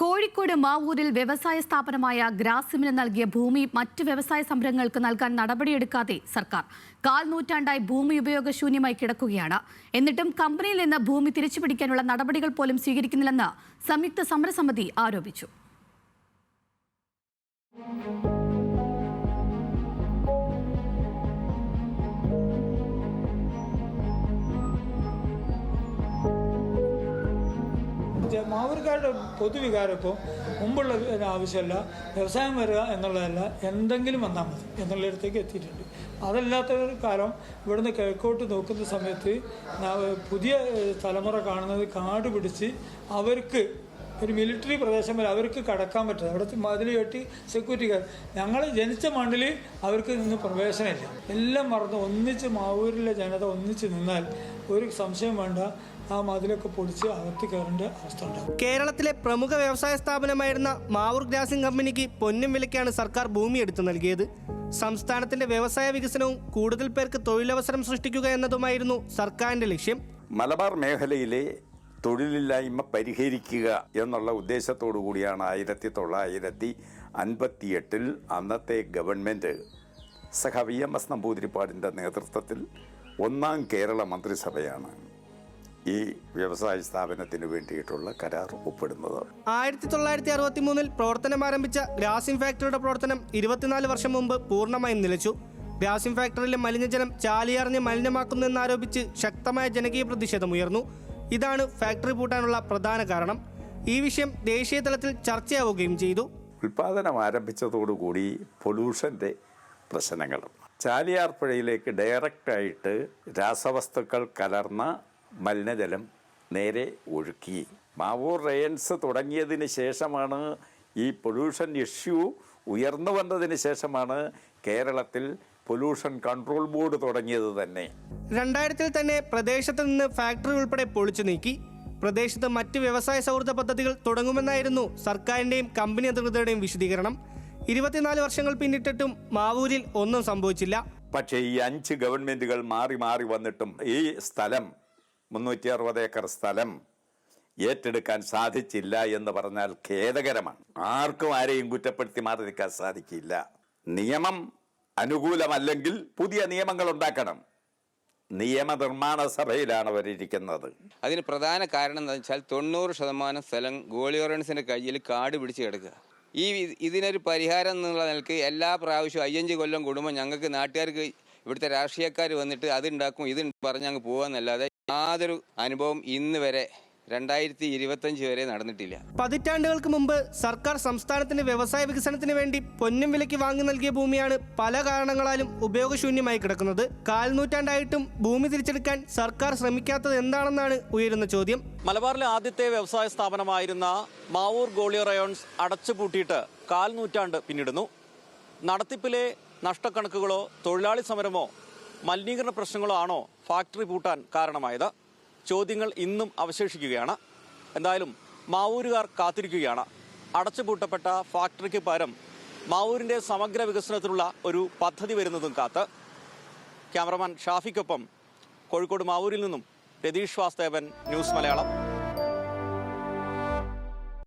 കോഴിക്കോട് മാവൂരിൽ വ്യവസായ സ്ഥാപനമായ ഗ്രാസിമിന് നൽകിയ ഭൂമി മറ്റ് വ്യവസായ സംരംഭങ്ങൾക്ക് നൽകാൻ നടപടിയെടുക്കാതെ സർക്കാർ കാൽ നൂറ്റാണ്ടായി ഭൂമി ഉപയോഗശൂന്യമായി കിടക്കുകയാണ്. എന്നിട്ടും കമ്പനിയിൽ നിന്ന് ഭൂമി തിരിച്ചുപിടിക്കാനുള്ള നടപടികൾ പോലും സ്വീകരിക്കുന്നില്ലെന്ന് സംയുക്ത സമരസമിതി ആരോപിച്ചു. മാവൂർക്കാരുടെ പൊതുവികാരം ഇപ്പോൾ മുമ്പുള്ള ആവശ്യമല്ല വ്യവസായം വരിക എന്നുള്ളതല്ല എന്തെങ്കിലും വന്നാൽ മതി എന്നുള്ളിടത്തേക്ക് എത്തിയിട്ടുണ്ട്. അതല്ലാത്ത കാലം ഇവിടുന്ന് കിഴക്കോട്ട് നോക്കുന്ന സമയത്ത് പുതിയ തലമുറ കാണുന്നത് കാട് പിടിച്ച് അവർക്ക് ഒരു മിലിറ്ററി പ്രദേശം വരെ അവർക്ക് കടക്കാൻ പറ്റില്ല. അവിടെ മതിൽ കെട്ടി സെക്യൂരിറ്റി കാർ ഞങ്ങൾ ജനിച്ച മണ്ണിൽ അവർക്ക് നിന്ന് പ്രവേശനമില്ല. എല്ലാം മറന്ന് ഒന്നിച്ച് മാവൂരിലെ ജനത ഒന്നിച്ച് നിന്നാൽ ഒരു സംശയം വേണ്ട. ആ മതിലൊക്കെ പൊടിച്ച് അകത്ത് കയറേണ്ട അവസ്ഥ ഉണ്ടാകും കേരളത്തിലെ പ്രമുഖ വ്യവസായ സ്ഥാപനമായിരുന്ന മാവൂർ ഗ്രാസിംഗ് കമ്പനിക്ക് പൊന്നും വിലയ്ക്കാണ് സർക്കാർ ഭൂമി എടുത്തു നൽകിയത്. സംസ്ഥാനത്തിന്റെ വ്യവസായ വികസനവും കൂടുതൽ പേർക്ക് തൊഴിലവസരം സൃഷ്ടിക്കുക എന്നതുമായിരുന്നു സർക്കാരിന്റെ ലക്ഷ്യം. മലബാർ മേഖലയിലെ തൊഴിലില്ലായ്മ പരിഹരിക്കുക എന്നുള്ള ഉദ്ദേശത്തോടു കൂടിയാണ് ആയിരത്തി തൊള്ളായിരത്തി അൻപത്തിയെട്ടിൽ അന്നത്തെ ഗവൺമെന്റ് സഹ വി എം എസ് നമ്പൂതിരിപ്പാടിന്റെ നേതൃത്വത്തിൽ ഒന്നാം കേരള മന്ത്രിസഭയാണ്. ഈ വ്യവസായ സ്ഥാപനത്തിന് വേണ്ടിയിട്ടുള്ള കരാർ ഒപ്പിടുന്നത്. ആയിരത്തി തൊള്ളായിരത്തി അറുപത്തി മൂന്നിൽ പ്രവർത്തനം ആരംഭിച്ച ഗ്രാസിം ഫാക്ടറിയുടെ പ്രവർത്തനം ഇരുപത്തിനാല് വർഷം മുമ്പ് പൂർണമായും നിലച്ചു. ഗ്രാസിം ഫാക്ടറിയിലെ മലിനജലം ചാലിയാറിഞ്ഞ് മലിനമാക്കുന്നെന്നാരോപിച്ച് ശക്തമായ ജനകീയ പ്രതിഷേധമുയർന്നു ഇതാണ് ഫാക്ടറി പൂട്ടാനുള്ള പ്രധാന കാരണം. ഈ വിഷയം ദേശീയ തലത്തിൽ ചർച്ചയാവുകയും ചെയ്തു. ഉൽപാദനം ആരംഭിച്ചതോടുകൂടി പൊല്യൂഷന്റെ പ്രശ്നങ്ങളും ചാലിയാർ പുഴയിലേക്ക് ഡയറക്റ്റായിട്ട് രാസവസ്തുക്കൾ കലർന്ന മലിനജലം നേരെ ഒഴുക്കി. മാവൂർ റയൻസ് തുടങ്ങിയതിന് ശേഷമാണ് ഈ പൊല്യൂഷൻ ഇഷ്യൂ ഉയർന്നു വന്നതിന് ശേഷമാണ് കേരളത്തിൽ പൊല്യൂഷൻ കൺട്രോൾ ബോർഡ് തുടങ്ങിയത് തന്നെ. രണ്ടായിരത്തിൽ തന്നെ പ്രദേശത്ത് നിന്ന് ഫാക്ടറി ഉൾപ്പെടെ പൊളിച്ചു നീക്കി. പ്രദേശത്ത് മറ്റ് വ്യവസായ സൗഹൃദ പദ്ധതികൾ തുടങ്ങുമെന്നായിരുന്നു സർക്കാരിന്റെയും കമ്പനി അധികൃതരുടെയും വിശദീകരണം. ഇരുപത്തിനാല് വർഷങ്ങൾ പിന്നിട്ടിട്ടും മാവൂരിൽ ഒന്നും സംഭവിച്ചില്ല. പക്ഷേ ഈ അഞ്ച് ഗവൺമെന്റുകൾ മാറി മാറി വന്നിട്ടും ഈ സ്ഥലം മുന്നൂറ്റി അറുപത് ഏക്കർ സ്ഥലം ഏറ്റെടുക്കാൻ സാധിച്ചില്ല എന്ന് പറഞ്ഞാൽ ഖേദകരമാണ്. ആർക്കും ആരെയും കുറ്റപ്പെടുത്തി മാറി നിൽക്കാൻ സാധിക്കില്ല. നിയമം അനുകൂലമല്ലെങ്കിൽ പുതിയ നിയമങ്ങൾ ഉണ്ടാക്കണം. നിയമനിർമ്മാണ സഭയിലാണ് അവരിയ്ക്കുന്നത് അതിന് പ്രധാന കാരണം എന്താ വെച്ചാൽ തൊണ്ണൂറ് ശതമാനം സ്ഥലം ഗോളിയോറൻസിന്റെ കയ്യിൽ കാട് പിടിച്ച് കിടക്കുക. ഈ ഇതിനൊരു പരിഹാരം എന്നുള്ള നിലയ്ക്ക് എല്ലാ പ്രാവശ്യവും അയ്യഞ്ച് കൊല്ലം കൂടുമ്പോൾ ഞങ്ങൾക്ക് നാട്ടുകാർക്ക് ഇവിടുത്തെ രാഷ്ട്രീയക്കാർ വന്നിട്ട് അതുണ്ടാക്കും ഇത് പറഞ്ഞ് അങ്ങ് പോകാന്നല്ലാതെ യാതൊരു അനുഭവം ഇന്ന് വരെ രണ്ടായിരത്തി ഇരുപത്തഞ്ച് വരെ നടന്നിട്ടില്ല. പതിറ്റാണ്ടുകൾക്ക് മുമ്പ് സർക്കാർ സംസ്ഥാനത്തിന്റെ വ്യവസായ വികസനത്തിന് വേണ്ടി പൊന്നും വിലയ്ക്ക് വാങ്ങി നൽകിയ ഭൂമിയാണ് പല കാരണങ്ങളാലും ഉപയോഗശൂന്യമായി കിടക്കുന്നത്. കാൽനൂറ്റാണ്ടായിട്ടും ഭൂമി തിരിച്ചെടുക്കാൻ സർക്കാർ ശ്രമിക്കാത്തത് എന്താണെന്നാണ് ഉയരുന്ന ചോദ്യം. മലബാറിലെ ആദ്യത്തെ വ്യവസായ സ്ഥാപനമായിരുന്ന മാവൂർ ഗോളിയോ റയോൺസ് അടച്ചുപൂട്ടിയിട്ട് കാൽനൂറ്റാണ്ട് പിന്നിടുന്നു. നടത്തിപ്പിലെ നഷ്ടക്കണക്കുകളോ തൊഴിലാളി സമരമോ മലിനീകരണ പ്രശ്നങ്ങളോ ആണോ ഫാക്ടറി പൂട്ടാൻ കാരണമായത്. ചോദ്യങ്ങൾ ഇന്നും അവശേഷിക്കുകയാണ്. എന്തായാലും മാവൂരുകാർ കാത്തിരിക്കുകയാണ്. അടച്ചുപൂട്ടപ്പെട്ട ഫാക്ടറിക്ക് പകരം മാവൂരിന്റെ സമഗ്ര വികസനത്തിനുള്ള ഒരു പദ്ധതി വരുന്നതും കാത്ത്. ക്യാമറമാൻ ഷാഫിക്കൊപ്പം കോഴിക്കോട് മാവൂരിൽ നിന്നും രതീഷ് വാസ്തേവൻ ന്യൂസ് മലയാളം.